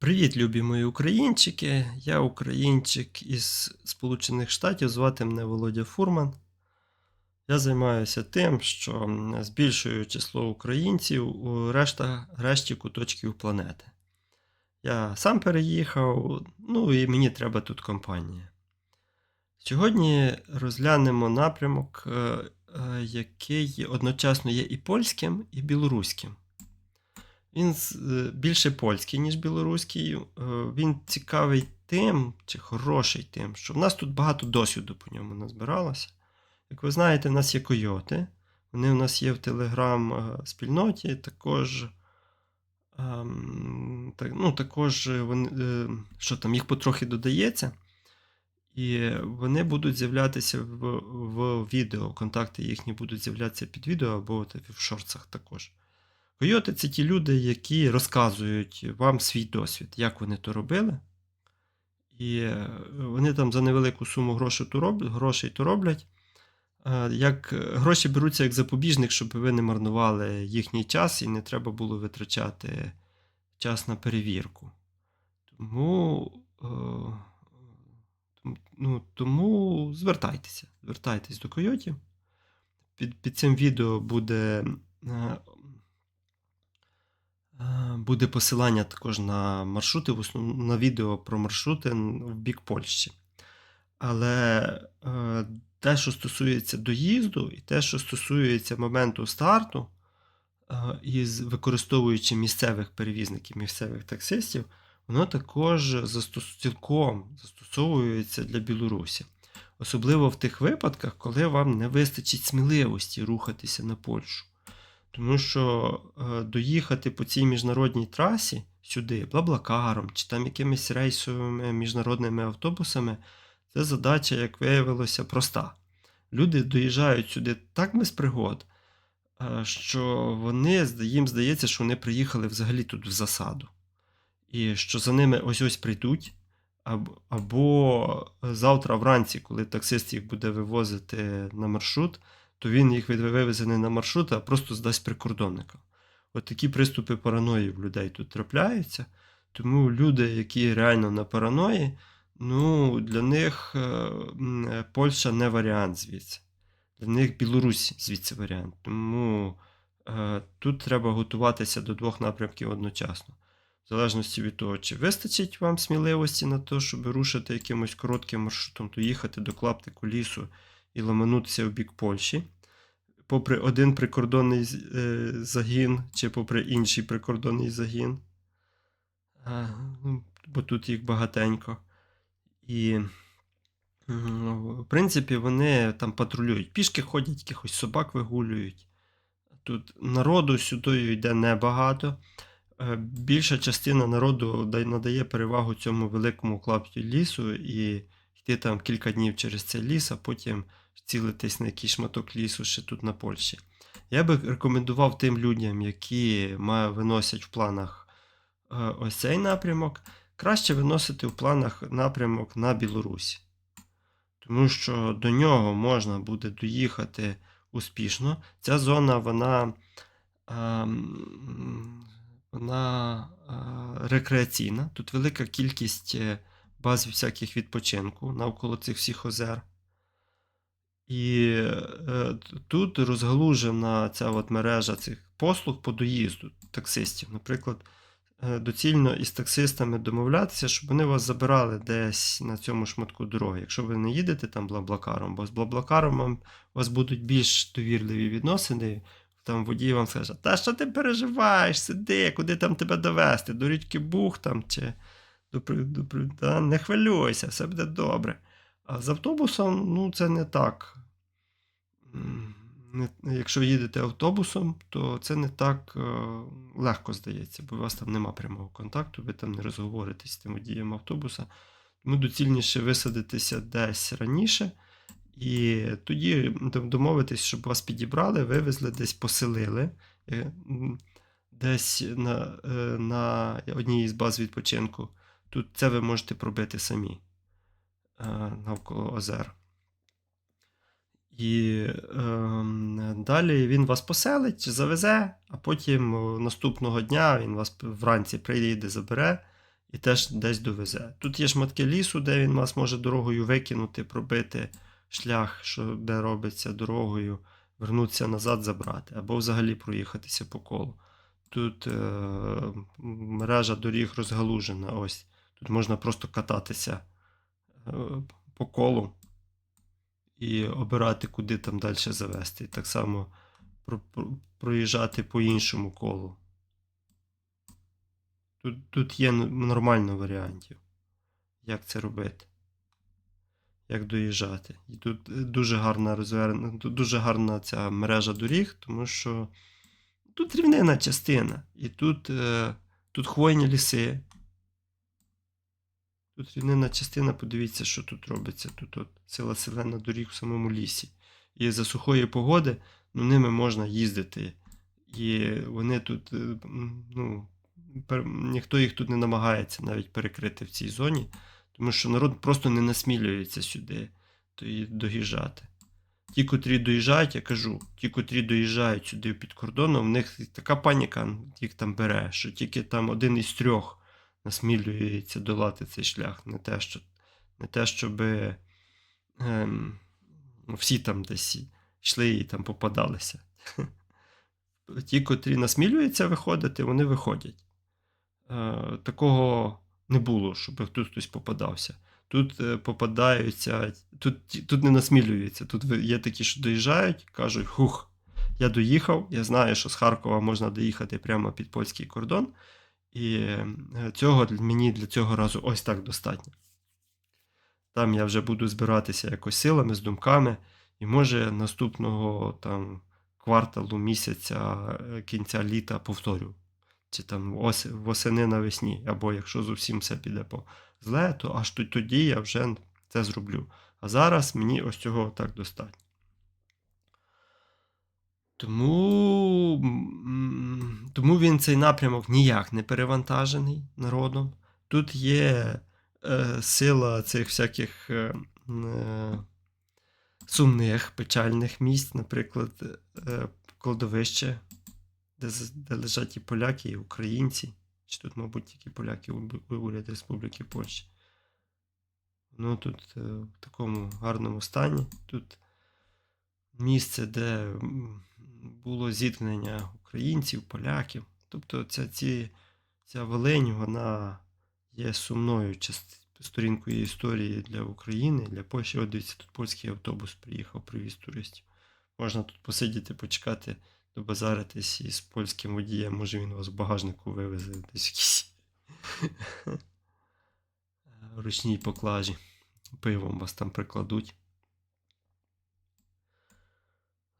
Привіт, любі мої українчики. Я українчик із Сполучених Штатів, звати мене Володя Фурман. Я займаюся тим, що збільшую число українців у решта, решті куточків планети. Я сам переїхав, ну і мені треба тут компанія. Сьогодні розглянемо напрямок, е, е, який одночасно є і польським, і білоруським. Він е, більше польський, ніж білоруський. Е, Він цікавий тим, чи хороший тим, що в нас тут багато досвіду по ньому назбиралося. Як ви знаєте, в нас є койоти. Вони в нас є в телеграм-спільноті. Також, ем, так, ну, також вони, е, що там, їх потрохи додається. І вони будуть з'являтися в, в відео. Контакти їхні будуть з'являтися під відео або в шорцах також. Койоти це ті люди, які розказують вам свій досвід, як вони то робили. І е, вони там за невелику суму грошей то роблять. Е, Як е, гроші беруться як запобіжник, щоб ви не марнували їхній час і не треба було витрачати час на перевірку. Тому, ну, тому звертайтеся. Звертайтесь до койотів. Під, під цим відео буде Буде посилання також на маршрути, в основ... на відео про маршрути в бік Польщі. Але е, те, що стосується доїзду, і те, що стосується моменту старту, е, із використовуючи місцевих перевізників, місцевих таксистів, воно також цілком застосовується для Білорусі. Особливо в тих випадках, коли вам не вистачить сміливості рухатися на Польщу. Тому що е, доїхати по цій міжнародній трасі сюди, блаблакаром чи там якимись рейсовими міжнародними автобусами, це задача, як виявилося, проста. Люди доїжджають сюди так без пригод, е, що вони, їм здається, що вони приїхали взагалі тут в засаду. І що за ними ось ось прийдуть, або, або завтра вранці, коли таксист їх буде вивозити на маршрут, то він їх вивезе не на маршрут, а просто здасть прикордонника. От такі приступи параної в людей тут трапляються. Тому люди, які реально на параної, ну, для них е, е, Польща не варіант звідси. Для них Білорусь звідси варіант. Тому е, тут треба готуватися до двох напрямків одночасно. В залежності від того, чи вистачить вам сміливості на те, щоб рушити якимось коротким маршрутом, то їхати до клаптику лісу і ламанутися в бік Польщі. Попри один прикордонний е, загін, чи попри інший прикордонний загін. Ну, бо тут їх багатенько. І, в принципі, вони там патрулюють. Пішки ходять, якихось собак вигулюють. Тут народу сюди йде небагато. Е, Більша частина народу надає перевагу цьому великому клапті лісу і йти там кілька днів через цей ліс, а потім цілитись на якийсь шматок лісу ще тут на Польщі. Я би рекомендував тим людям, які виносять в планах е, ось цей напрямок, краще виносити в планах напрямок на Білорусь. Тому що до нього можна буде доїхати успішно. Ця зона, вона, ем, вона е, рекреаційна. Тут велика кількість е, баз всяких відпочинку навколо цих всіх озер. І е, тут розгалужена ця от мережа цих послуг по доїзду таксистів. Наприклад, е, доцільно із таксистами домовлятися, щоб вони вас забирали десь на цьому шматку дороги. Якщо ви не їдете там блаблакаром, бо з блаблакаром у вас будуть більш довірливі відносини. Там водій вам скаже, та що ти переживаєш, сиди, куди там тебе довести? До річки Бух там чи та, не хвилюйся, все буде добре. А з автобусом, ну, це не так. Якщо їдете автобусом, то це не так е, легко здається, бо у вас там нема прямого контакту, ви там не розговоритесь з тим водієм автобуса. Тому доцільніше висадитися десь раніше, і тоді домовитись, щоб вас підібрали, вивезли, десь поселили, е, десь на, е, на одній із баз відпочинку. Тут це ви можете пробити самі е, навколо озер. І ем, далі він вас поселить, завезе, а потім наступного дня він вас вранці приїде, забере і теж десь довезе. Тут є шматки лісу, де він вас може дорогою викинути, пробити шлях, що де робиться дорогою, вернутися назад, забрати, або взагалі проїхатися по колу. Тут е, мережа доріг розгалужена. Ось. Тут можна просто кататися е, по колу і обирати, куди там далі завести. Так само про- про- проїжджати по іншому колу. Тут, тут є нормально варіантів, як це робити. Як доїжджати. І тут е, дуже гарна розвернена, дуже гарна ця мережа доріг, тому що тут рівнина частина. І тут, е, тут хвойні ліси. Тут рівнина частина, подивіться, що тут робиться. Тут от сила селена доріг в самому лісі. І за сухої погоди ну, ними можна їздити. І вони тут, е, ну, пер- ніхто їх тут не намагається навіть перекрити в цій зоні, тому що народ просто не насмілюється сюди доїжджати. Ті, котрі доїжджають, я кажу, ті, котрі доїжджають сюди під кордоном, в них така паніка їх там бере, що тільки там один із трьох насмілюється долати цей шлях. Не те, що, не те щоб ем, всі там десь йшли і там попадалися. Ті, котрі насмілюються виходити, вони виходять. Е, такого не було, щоб тут хтось попадався. Тут е, попадаються, тут, тут не насмілюються. Тут є такі, що доїжджають, кажуть: хух, я доїхав, я знаю, що з Харкова можна доїхати прямо під польський кордон. І е, цього мені для цього разу ось так достатньо. Там я вже буду збиратися якось силами, з думками, і може наступного там кварталу місяця е, кінця літа повторю. Чи там ос, восени навесні, або якщо зовсім все піде по зле, то аж тоді я вже це зроблю. А зараз мені ось цього так достатньо. Тому, тому він цей напрямок ніяк не перевантажений народом. Тут є е, сила цих всяких е, е, сумних, печальних місць, наприклад, е, кладовище, де, де лежать і поляки, і українці. Чи тут, мабуть, тільки поляки уряд Республіки Польща. Ну тут е, в такому гарному стані. Тут місце, де було зіткнення українців, поляків. Тобто ця, ці, ця Волинь, вона є сумною сторінкою історії для України, для Польщі. От дивіться, тут польський автобус приїхав, привіз туристів. Можна тут посидіти, почекати, добазаритись із польським водієм. Може він вас в багажнику вивезе десь якісь ручній поклажі. Пивом вас там прикладуть.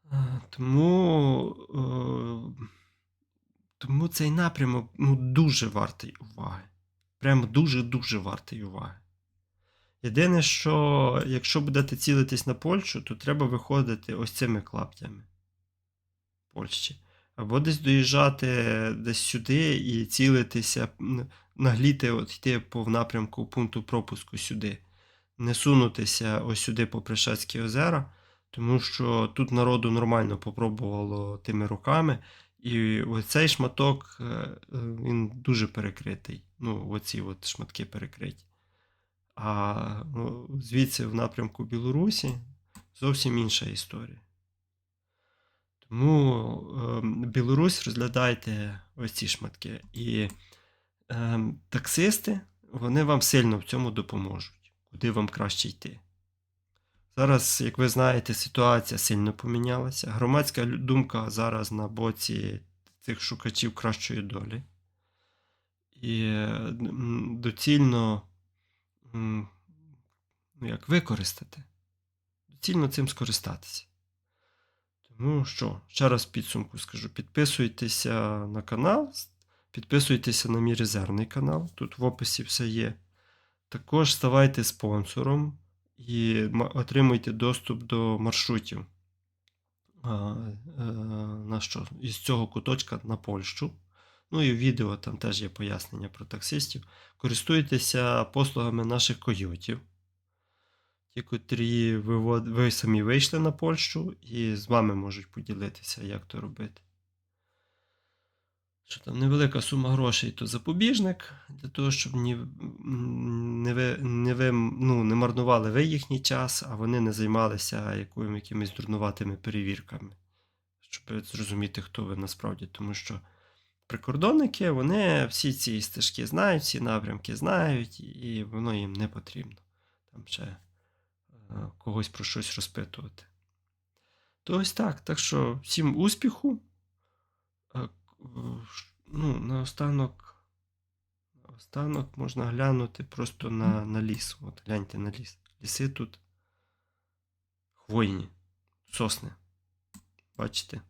Е, Тому, е, тому цей напрямок ну, дуже вартий уваги. Прямо дуже-дуже вартий уваги. Єдине, що якщо будете цілитись на Польщу, то треба виходити ось цими клаптями Польщі. Або десь доїжджати десь сюди і цілитися, нагліти, от йти по напрямку пункту пропуску сюди. Не сунутися ось сюди по Пришацькі озера, тому що тут народу нормально попробувало тими руками. І оцей шматок е, е, він дуже перекритий. Ну, оці от шматки перекриті. А ну, звідси в напрямку Білорусі зовсім інша історія. Тому е, Білорусь розглядайте ось ці шматки. І е, таксисти вони вам сильно в цьому допоможуть, куди вам краще йти. Зараз, як ви знаєте, ситуація сильно помінялася. Громадська думка зараз на боці цих шукачів кращої долі. І доцільно ну, як використати, доцільно цим скористатися. Тому що, ще раз підсумку скажу: підписуйтеся на канал, підписуйтеся на мій резервний канал. Тут в описі все є. Також ставайте спонсором і отримуйте доступ до маршрутів е, на що? із цього куточка на Польщу. Ну і в відео там теж є пояснення про таксистів. Користуйтеся послугами наших койотів. Ті, котрі вивод... ви самі вийшли на Польщу і з вами можуть поділитися, як то робити. Що там невелика сума грошей, то запобіжник, для того, щоб ні, не, ви, не, ви, ну, не марнували ви їхній час, а вони не займалися якою, якимись дурнуватими перевірками, щоб зрозуміти, хто ви насправді. Тому що прикордонники, вони всі ці стежки знають, всі напрямки знають, і воно їм не потрібно. Там ще е, когось про щось розпитувати. То ось так. Так що всім успіху. Ну, наостанок, наостанок можна глянути просто на, на ліс. От гляньте на ліс. Ліси тут хвойні, сосни. Бачите?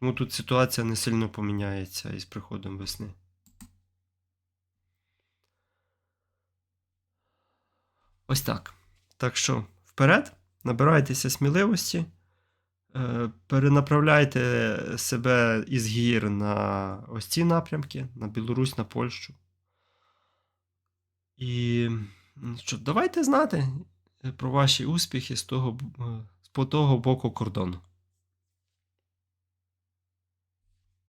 Тому тут ситуація не сильно поміняється із приходом весни. Ось так. Так що вперед, набирайтеся сміливості, перенаправляйте себе із гір на ось ці напрямки, на Білорусь, на Польщу. І що, давайте знати е, про ваші успіхи з того, е, з того боку кордону.